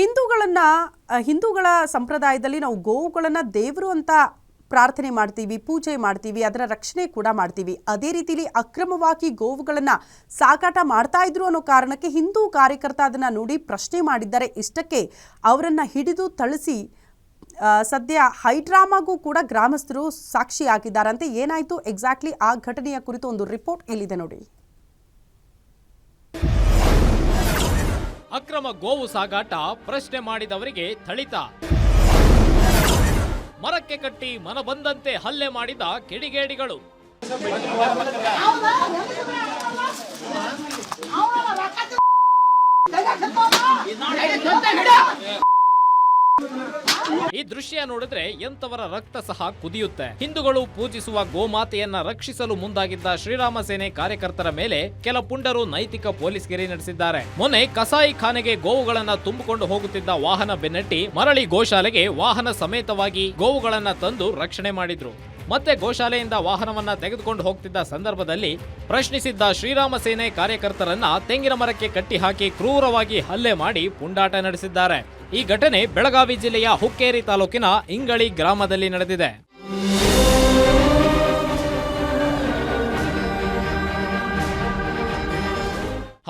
ಹಿಂದೂಗಳನ್ನ ಹಿಂದೂಗಳ ಸಂಪ್ರದಾಯದಲ್ಲಿ ನಾವು ಗೋವುಗಳನ್ನ ದೇವರು ಅಂತ ಪ್ರಾರ್ಥನೆ ಮಾಡ್ತೀವಿ, ಪೂಜೆ ಮಾಡ್ತೀವಿ, ಅದರ ರಕ್ಷಣೆ ಕೂಡ ಮಾಡ್ತೀವಿ. ಅದೇ ರೀತಿಲಿ ಅಕ್ರಮವಾಗಿ ಗೋವುಗಳನ್ನ ಸಾಗಾಟ ಮಾಡ್ತಾ ಇದ್ರು ಅನ್ನೋ ಕಾರಣಕ್ಕೆ ಹಿಂದೂ ಕಾರ್ಯಕರ್ತ ಅದನ್ನ ನೋಡಿ ಪ್ರಶ್ನೆ ಮಾಡಿದ್ದಾರೆ. ಇಷ್ಟಕ್ಕೆ ಅವರನ್ನ ಹಿಡಿದು ಥಳಿಸಿ ಸದ್ಯ ಹೈಡ್ರಾಮಾಗೂ ಕೂಡ ಗ್ರಾಮಸ್ಥರು ಸಾಕ್ಷಿಯಾಗಿದ್ದಾರಂತೆ. ಏನಾಯ್ತು? ಎಕ್ಸಾಕ್ಟ್ಲಿ ಆ ಘಟನೆಯ ಕುರಿತು ಒಂದು ರಿಪೋರ್ಟ್ ಇಲ್ಲಿದೆ ನೋಡಿ. ಅಕ್ರಮ ಗೋವು ಸಾಗಾಟ ಪ್ರಶ್ನೆ ಮಾಡಿದವರಿಗೆ ಥಳಿತ. ಮರಕ್ಕೆ ಕಟ್ಟಿ ಮನಬಂದಂತೆ ಹಲ್ಲೆ ಮಾಡಿದ ಕಿಡಿಗೇಡಿಗಳು. ಈ ದೃಶ್ಯ ನೋಡಿದ್ರೆ ಎಂತವರ ರಕ್ತ ಸಹ ಕುದಿಯುತ್ತೆ. ಹಿಂದೂಗಳು ಪೂಜಿಸುವ ಗೋಮಾತೆಯನ್ನ ರಕ್ಷಿಸಲು ಮುಂದಾಗಿದ್ದ ಶ್ರೀರಾಮ ಸೇನೆ ಕಾರ್ಯಕರ್ತರ ಮೇಲೆ ಕೆಲ ಪುಂಡರು ನೈತಿಕ ಪೊಲೀಸ್ ಪೊಲೀಸ್ಗಿರಿ ನಡೆಸಿದ್ದಾರೆ. ಮೊನ್ನೆ ಕಸಾಯಿ ಖಾನೆಗೆ ಗೋವುಗಳನ್ನ ತುಂಬಿಕೊಂಡು ಹೋಗುತ್ತಿದ್ದ ವಾಹನ ಬೆನ್ನಟ್ಟಿ ಮರಳಿ ಗೋಶಾಲೆಗೆ ವಾಹನ ಸಮೇತವಾಗಿ ಗೋವುಗಳನ್ನ ತಂದು ರಕ್ಷಣೆ ಮಾಡಿದ್ರು. ಮತ್ತೆ ಗೋಶಾಲೆಯಿಂದ ವಾಹನವನ್ನ ತೆಗೆದುಕೊಂಡು ಹೋಗ್ತಿದ್ದ ಸಂದರ್ಭದಲ್ಲಿ ಪ್ರಶ್ನಿಸಿದ್ದ ಶ್ರೀರಾಮ ಸೇನೆ ಕಾರ್ಯಕರ್ತರನ್ನ ತೆಂಗಿನ ಮರಕ್ಕೆ ಕಟ್ಟಿಹಾಕಿ ಕ್ರೂರವಾಗಿ ಹಲ್ಲೆ ಮಾಡಿ ಪುಂಡಾಟ ನಡೆಸಿದ್ದಾರೆ. ಈ ಘಟನೆ ಬೆಳಗಾವಿ ಜಿಲ್ಲೆಯ ಹುಕ್ಕೇರಿ ತಾಲೂಕಿನ ಇಂಗಳಿ ಗ್ರಾಮದಲ್ಲಿ ನಡೆದಿದೆ.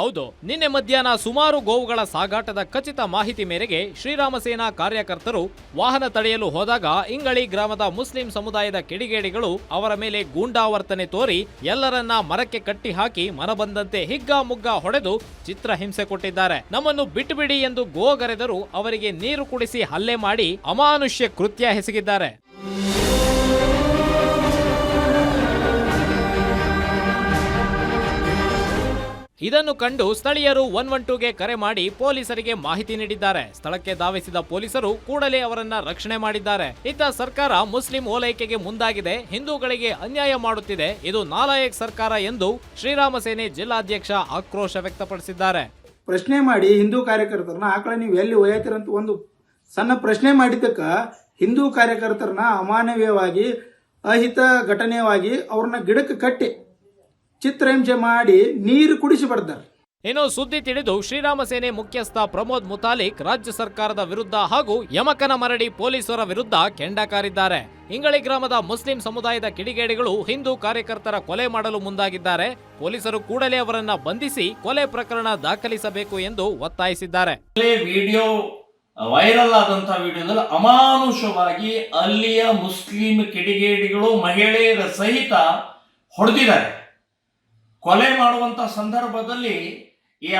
ಹೌದು, ನಿನ್ನೆ ಮಧ್ಯಾಹ್ನ ಸುಮಾರು ಗೋವುಗಳ ಸಾಗಾಟದ ಖಚಿತ ಮಾಹಿತಿ ಮೇರೆಗೆ ಶ್ರೀರಾಮ ಸೇನಾ ಕಾರ್ಯಕರ್ತರು ವಾಹನ ತಡೆಯಲು ಹೋದಾಗ ಇಂಗಳಿ ಗ್ರಾಮದ ಮುಸ್ಲಿಂ ಸಮುದಾಯದ ಕಿಡಿಗೇಡಿಗಳು ಅವರ ಮೇಲೆ ಗೂಂಡಾವರ್ತನೆ ತೋರಿ ಎಲ್ಲರನ್ನ ಮರಕ್ಕೆ ಕಟ್ಟಿ ಹಾಕಿ ಮನಬಂದಂತೆ ಹಿಗ್ಗ ಮುಗ್ಗ ಹೊಡೆದು ಚಿತ್ರಹಿಂಸೆ ಕೊಟ್ಟಿದ್ದಾರೆ. ನಮ್ಮನ್ನು ಬಿಟ್ಟುಬಿಡಿ ಎಂದು ಗೋಗರೆದರು ಅವರಿಗೆ ನೀರು ಕುಡಿಸಿ ಹಲ್ಲೆ ಮಾಡಿ ಅಮಾನುಷ್ಯ ಕೃತ್ಯ ಎಸಗಿದ್ದಾರೆ. ಇದನ್ನು ಕಂಡು ಸ್ಥಳೀಯರು ಒನ್ ಒನ್ ಟೂಗೆ ಕರೆ ಮಾಡಿ ಪೊಲೀಸರಿಗೆ ಮಾಹಿತಿ ನೀಡಿದ್ದಾರೆ. ಸ್ಥಳಕ್ಕೆ ಧಾವಿಸಿದ ಪೊಲೀಸರು ಕೂಡಲೇ ಅವರನ್ನ ರಕ್ಷಣೆ ಮಾಡಿದ್ದಾರೆ. ಇತ್ತ ಸರ್ಕಾರ ಮುಸ್ಲಿಂ ಓಲೈಕೆಗೆ ಮುಂದಾಗಿದೆ. ಹಿಂದೂಗಳಿಗೆ ಅನ್ಯಾಯ ಮಾಡುತ್ತಿದೆ. ಇದು ನಾಲಾಯಕ್ ಸರ್ಕಾರ ಎಂದು ಶ್ರೀರಾಮ ಸೇನೆ ಜಿಲ್ಲಾಧ್ಯಕ್ಷ ಆಕ್ರೋಶ ವ್ಯಕ್ತಪಡಿಸಿದ್ದಾರೆ. ಪ್ರಶ್ನೆ ಮಾಡಿ ಹಿಂದೂ ಕಾರ್ಯಕರ್ತರನ್ನ ಆಕಳ ನೀವು ಎಲ್ಲಿ ಒಯ್ಯತಿರಂತ ಒಂದು ಸಣ್ಣ ಪ್ರಶ್ನೆ ಮಾಡಿದ್ದಕ್ಕ ಹಿಂದೂ ಕಾರ್ಯಕರ್ತರನ್ನ ಅಮಾನವೀಯವಾಗಿ ಅಹಿತ ಘಟನೆಯವಾಗಿ ಅವ್ರನ್ನ ಗಿಡಕ್ಕೆ ಕಟ್ಟಿ ಚಿತ್ರಹಿಂಸೆ ಮಾಡಿ ನೀರು ಕುಡಿಸಿ ಬರ್ತಾರೆ. ಇನ್ನು ಸುದ್ದಿ ತಿಳಿದು ಶ್ರೀರಾಮ ಸೇನೆ ಮುಖ್ಯಸ್ಥ ಪ್ರಮೋದ್ ಮುತಾಲಿಕ್ ರಾಜ್ಯ ಸರ್ಕಾರದ ವಿರುದ್ಧ ಹಾಗೂ ಯಮಕನ ಮರಡಿ ಪೊಲೀಸರ ವಿರುದ್ಧ ಕೆಂಡ ಕಾರಿದ್ದಾರೆ ಇಂಗಳಿ ಗ್ರಾಮದ ಮುಸ್ಲಿಂ ಸಮುದಾಯದ ಕಿಡಿಗೇಡಿಗಳು ಹಿಂದೂ ಕಾರ್ಯಕರ್ತರ ಕೊಲೆ ಮಾಡಲು ಮುಂದಾಗಿದ್ದಾರೆ. ಪೊಲೀಸರು ಕೂಡಲೇ ಅವರನ್ನ ಬಂಧಿಸಿ ಕೊಲೆ ಪ್ರಕರಣ ದಾಖಲಿಸಬೇಕು ಎಂದು ಒತ್ತಾಯಿಸಿದ್ದಾರೆ. ವಿಡಿಯೋ ವೈರಲ್ ಆದಂತಹ ವಿಡಿಯೋದಲ್ಲಿ ಅಮಾನುಷವಾಗಿ ಅಲ್ಲಿಯ ಮುಸ್ಲಿಂ ಕಿಡಿಗೇಡಿಗಳು ಮಹಿಳೆಯರ ಸಹಿತ ಹೊಡೆದಿದ್ದಾರೆ. ಕೊಲೆ ಮಾಡುವಂತ ಸಂದರ್ಭದಲ್ಲಿ ಈ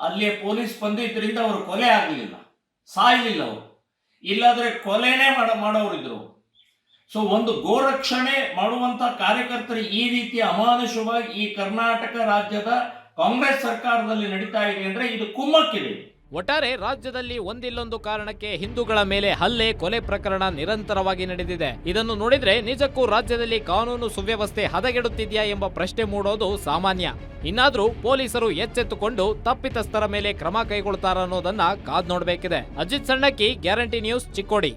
ಅಲ್ಲಿಯ ಪೊಲೀಸ್ ಬಂದಿದ್ದರಿಂದ ಅವರು ಕೊಲೆ ಆಗಲಿಲ್ಲ. ಸಾಯಲಿಲ್ಲ ಅವರು. ಇಲ್ಲಾದ್ರೆ ಕೊಲೆನೇ ಮಾಡ, ಮಾಡೋರಿದ್ರು. ಸೊ ಒಂದು ಗೋರಕ್ಷಣೆ ಮಾಡುವಂತ ಕಾರ್ಯಕರ್ತರು ಈ ರೀತಿ ಅಮಾನುಷವಾಗಿ ಈ ಕರ್ನಾಟಕ ರಾಜ್ಯದ ಕಾಂಗ್ರೆಸ್ ಸರ್ಕಾರದಲ್ಲಿ ನಡೀತಾ ಇದೆ ಅಂದ್ರೆ ಇದು ಕುಮ್ಮಕ್ಕಿದೆ. ಒಟ್ಟಾರೆ ರಾಜ್ಯದಲ್ಲಿ ಒಂದಿಲ್ಲೊಂದು ಕಾರಣಕ್ಕೆ ಹಿಂದೂಗಳ ಮೇಲೆ ಹಲ್ಲೆ, ಕೊಲೆ ಪ್ರಕರಣ ನಿರಂತರವಾಗಿ ನಡೆದಿದೆ. ಇದನ್ನು ನೋಡಿದ್ರೆ ನಿಜಕ್ಕೂ ರಾಜ್ಯದಲ್ಲಿ ಕಾನೂನು ಸುವ್ಯವಸ್ಥೆ ಹದಗೆಡುತ್ತಿದೆಯಾ ಎಂಬ ಪ್ರಶ್ನೆ ಮೂಡೋದು ಸಾಮಾನ್ಯ. ಇನ್ನಾದ್ರೂ ಪೊಲೀಸರು ಎಚ್ಚೆತ್ತುಕೊಂಡು ತಪ್ಪಿತಸ್ಥರ ಮೇಲೆ ಕ್ರಮ ಕೈಗೊಳ್ತಾರ ಅನ್ನೋದನ್ನ ಕಾದ್ ನೋಡಬೇಕಿದೆ. Ajith Sannakki, guarantee news Chikkodi.